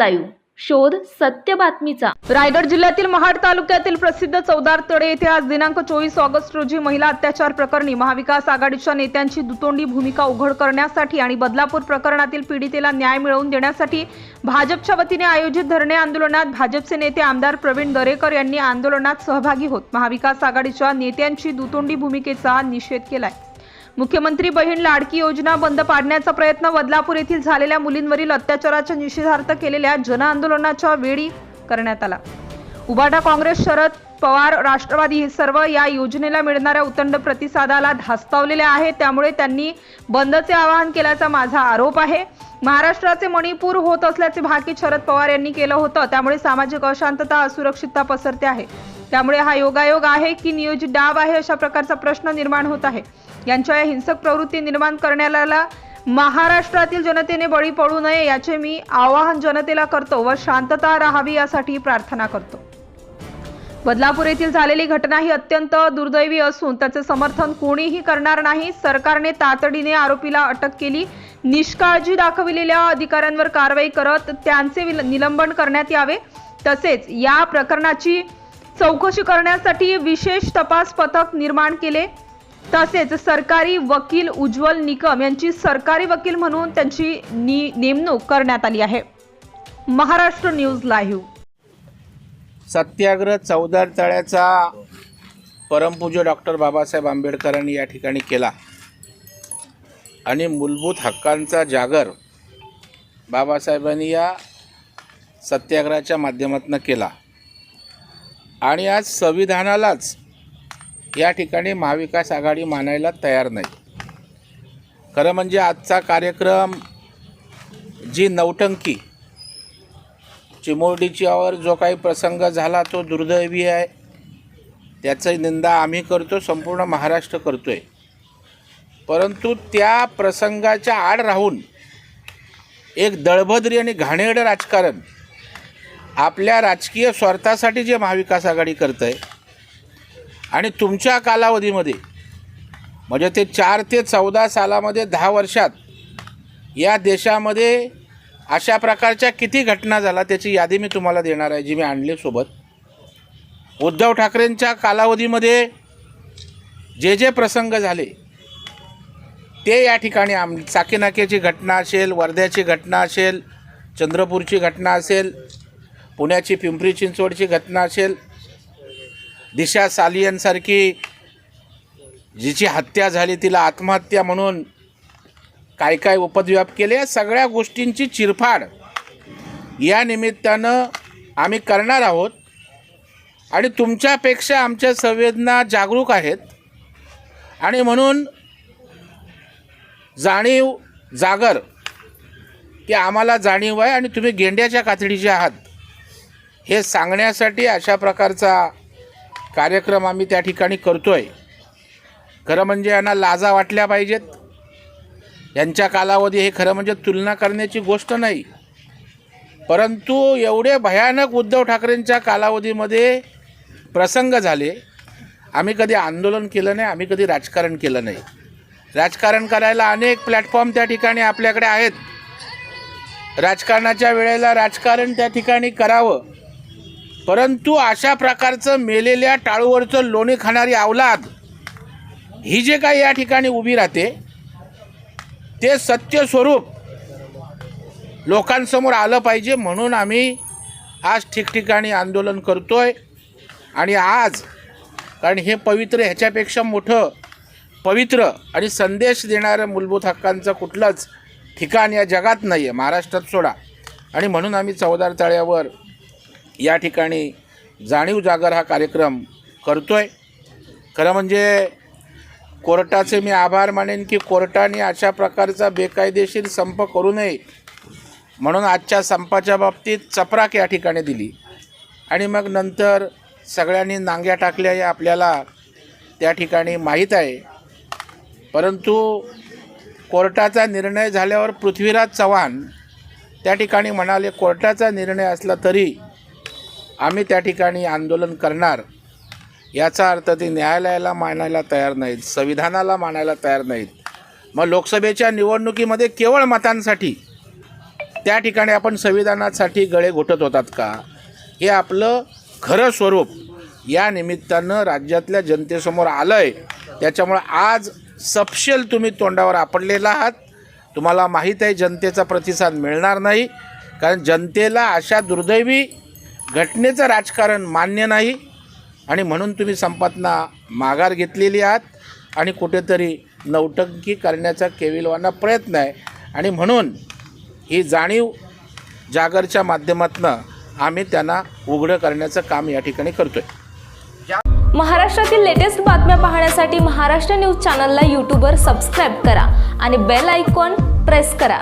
Live. शोध सत्य बातमीचा. रायगड जिल्ह्यातील महाड तालुक्यातील प्रसिद्ध चौदार तळे येथे आज दिनांक चोवीस ऑगस्ट रोजी महिला अत्याचार प्रकरणी महाविकास आघाडीच्या नेत्यांची दुतोंडी भूमिका उघड करण्यासाठी आणि बदलापूर प्रकरणातील पीडितेला न्याय मिळवून देण्यासाठी भाजपच्या वतीने आयोजित धरणे आंदोलनात भाजपचे नेते आमदार प्रवीण दरेकर यांनी आंदोलनात सहभागी होत महाविकास आघाडीच्या नेत्यांची दुतोंडी भूमिकेचा निषेध केलाय. मुख्यमंत्री बहीण लाडकी योजना बंद पाडण्याचा प्रयत्न बदलापूर येथील झालेल्या मुलींवरील अत्याचाराच्या निषेधार्थ केलेल्या जनआंदोलनाच्या वेळी करण्यात आला. उबाटा काँग्रेस शरद पवार राष्ट्रवादी हे सर्व या योजनेला मिळणाऱ्या उतंड प्रतिसादाला धास्तावलेले आहेत. त्यामुळे त्यांनी बंदचे आवाहन केल्याचा माझा आरोप आहे. महाराष्ट्राचे मणिपूर होत असल्याचे भाकीत शरद पवार यांनी केलं होतं. त्यामुळे सामाजिक अशांतता असुरक्षितता पसरते आहे. त्यामुळे हा योगायोग आहे की नियोजित डाव आहे अशा प्रकारचा प्रश्न निर्माण होत आहे. यांच्या या हिंसक प्रवृत्ती निर्माण करण्याला महाराष्ट्रातील जनतेने बळी पडू नये याचे मी आवाहन जनतेला करतो व शांतता राहावी यासाठी प्रार्थना करतो. बदलापूर येथील झालेली घटना ही अत्यंत दुर्दैवी असून त्याचे समर्थन कोणीही करणार नाही. सरकारने तातडीने आरोपीला अटक केली. निष्काळजी दाखविलेल्या अधिकाऱ्यांवर कारवाई करत त्यांचे विल- निलंबन करण्यात यावे. तसेच या प्रकरणाची चौकशी करण्यासाठी विशेष तपास पथक निर्माण केले. तसेच सरकारी वकील उज्ज्वल निकम यांची सरकारी वकील म्हणून त्यांची नेमणूक करण्यात आली आहे. महाराष्ट्र न्यूज लाईव्ह सत्याग्रह चौदार तळ्याचा परमपूज्य डॉक्टर बाबासाहेब आंबेडकरांनी या ठिकाणी केला. आणि मूलभूत हक्कांचा जागर बाबासाहेबांनी या सत्याग्रहाच्या माध्यमातून केला. आणि आज संविधानालाच या ठिकाणी महाविकास आघाडी मानायला तयार नाही. खरं म्हणजे आजचा कार्यक्रम जी नौटंकी चिमोरडीच्यावर जो काही प्रसंग झाला तो दुर्दैवी आहे. त्याची निंदा आम्ही करतो संपूर्ण महाराष्ट्र करतो आहे परंतु त्या प्रसंगाच्या आड राहून एक दळभद्री आणि घाणेरडं राजकारण आपल्या राजकीय स्वार्थासाठी जे महाविकास आघाडी करतं आहे आणि तुमच्या कालावधीमध्ये म्हणजे ते चार ते चौदा सालामध्ये दहा वर्षात या देशामध्ये अशा प्रकारच्या किती घटना झाल्या त्याची यादी मी तुम्हाला देणार आहे जी मी आणली सोबत. उद्धव ठाकरेंच्या कालावधीमध्ये जे जे प्रसंग झाले ते या ठिकाणी आम चाकीनाक्याची घटना असेल वर्ध्याची घटना असेल चंद्रपूरची घटना असेल पुण्याची पिंपरी चिंचवडची घटना असेल दिशा सालियनसारखी जिची हत्या झाली तिला आत्महत्या म्हणून काय काय उपद्व्याप केले या सगळ्या गोष्टींची चिरफाड या निमित्तानं आम्ही करणार आहोत. आणि तुमच्यापेक्षा आमच्या संवेदना जागरूक आहेत. आणि म्हणून जाणीव जागर की आम्हाला जाणीव आहे. आणि तुम्ही गेंड्याच्या कातडीचे आहात. हे सांगण्यासाठी अशा प्रकारचा कार्यक्रम आम्ही त्या ठिकाणी करतो आहे खरं म्हणजे यांना लाजा वाटल्या पाहिजेत. यांच्या कालावधी हे खरं म्हणजे तुलना करण्याची गोष्ट नाही. परंतु एवढे भयानक उद्धव ठाकरेंच्या कालावधीमध्ये प्रसंग झाले. आम्ही कधी आंदोलन केलं नाही आम्ही कधी राजकारण केलं नाही. राजकारण करायला अनेक प्लॅटफॉर्म त्या ठिकाणी आपल्याकडे आहेत. राजकारणाच्या वेळेला राजकारण त्या ठिकाणी करावं. परंतु अशा प्रकारचं मेलेल्या टाळूवरचं लोणी खाणारी अवलाद ही जे काही या ठिकाणी उभी राहते ते सत्य स्वरूप लोकांसमोर आलं पाहिजे म्हणून आम्ही आज ठिकठिकाणी आंदोलन करतो आहे आणि आज कारण हे पवित्र ह्याच्यापेक्षा मोठं पवित्र आणि संदेश देणारं मूलभूत हक्कांचं कुठलंच ठिकाण या जगात नाही आहे महाराष्ट्रात सोडा. आणि म्हणून आम्ही चौदार तळ्यावर या ठिकाणी जाणीव जागर हा कार्यक्रम करतो आहे खरं म्हणजे कोर्टाचे मी आभार मानेन की कोर्टाने अशा प्रकारचा बेकायदेशीर संप करू नये म्हणून आजच्या संपाच्या बाबतीत चपराक या ठिकाणी दिली. आणि मग नंतर सगळ्यांनी नांग्या टाकल्या हे आपल्याला त्या ठिकाणी माहीत आहे. परंतु कोर्टाचा निर्णय झाल्यावर पृथ्वीराज चव्हाण त्या ठिकाणी म्हणाले कोर्टाचा निर्णय असला तरी आम्ही त्या ठिकाणी आंदोलन करणार याचा अर्थ ते न्यायालयाला मानायला तयार नाहीत संविधानाला मानायला तयार नाहीत. मग लोकसभेच्या निवडणुकीमध्ये केवळ मतांसाठी त्या ठिकाणी आपण संविधानासाठी गळे घोटत होतात का? हे आपलं खरं स्वरूप या निमित्तानं राज्यातल्या जनतेसमोर आलं आहे त्याच्यामुळं आज सपशेल तुम्ही तोंडावर आपडलेला आहात. तुम्हाला माहीत आहे जनतेचा प्रतिसाद मिळणार नाही. कारण जनतेला अशा दुर्दैवी घटनेचं राजकारण मान्य नाही आणि म्हणून तुम्ही संपातना माघार घेतलेली आहात आणि कुठेतरी नौटंकी करण्याचा केविलवाना प्रयत्न आहे. आणि म्हणून ही जाणीव जागरच्या माध्यमातून आम्ही त्यांना उघडं करण्याचं काम या ठिकाणी करतो आहे महाराष्ट्रातील लेटेस्ट बातम्या पाहण्यासाठी महाराष्ट्र न्यूज चॅनलला यूट्यूबवर सबस्क्राईब करा आणि बेल आयकॉन प्रेस करा.